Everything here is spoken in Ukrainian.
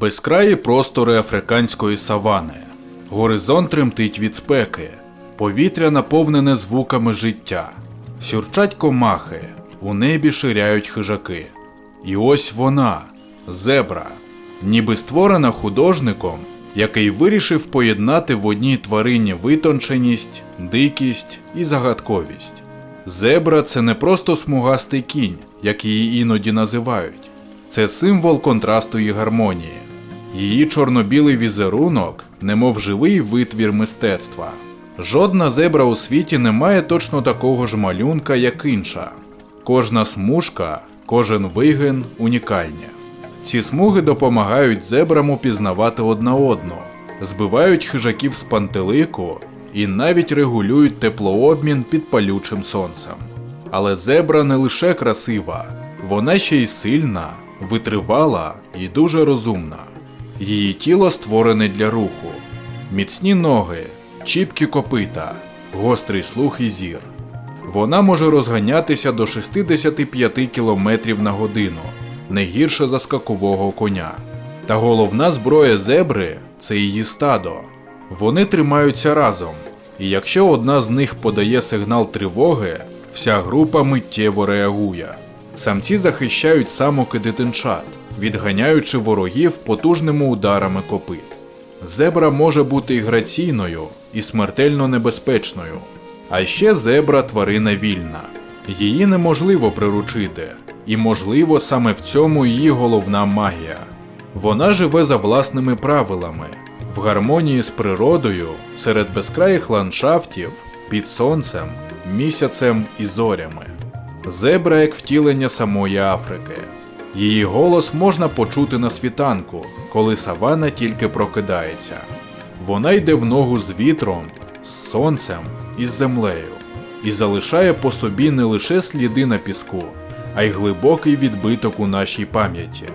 Безкраї простори африканської савани. Горизонт тремтить від спеки. Повітря наповнене звуками життя. Сюрчать комахи, у небі ширяють хижаки. І ось вона, зебра, ніби створена художником, який вирішив поєднати в одній тварині витонченість, дикість і загадковість. Зебра це не просто смугастий кінь, як її іноді називають. Це символ контрасту і гармонії. Її чорно-білий візерунок, немов живий витвір мистецтва. Жодна зебра у світі не має точно такого ж малюнка, як інша. Кожна смужка, кожен вигин унікальні. Ці смуги допомагають зебрам упізнавати одна одну, збивають хижаків з пантелику і навіть регулюють теплообмін під палючим сонцем. Але зебра не лише красива, вона ще й сильна, витривала і дуже розумна. Її тіло створене для руху, міцні ноги, чіпкі копита, гострий слух і зір. Вона може розганятися до 65 км на годину, не гірше за скакового коня. Та головна зброя зебри це її стадо. Вони тримаються разом, і якщо одна з них подає сигнал тривоги, вся група миттєво реагує. Самці захищають самок і дитинчат, відганяючи ворогів потужними ударами копит. Зебра може бути і граційною, і смертельно небезпечною. А ще зебра тварина вільна. Її неможливо приручити, і можливо саме в цьому її головна магія. Вона живе за власними правилами, в гармонії з природою, серед безкраїх ландшафтів, під сонцем, місяцем і зорями. Зебра як втілення самої Африки. Її голос можна почути на світанку, коли савана тільки прокидається. Вона йде в ногу з вітром, з сонцем і з землею, і залишає по собі не лише сліди на піску, а й глибокий відбиток у нашій пам'яті.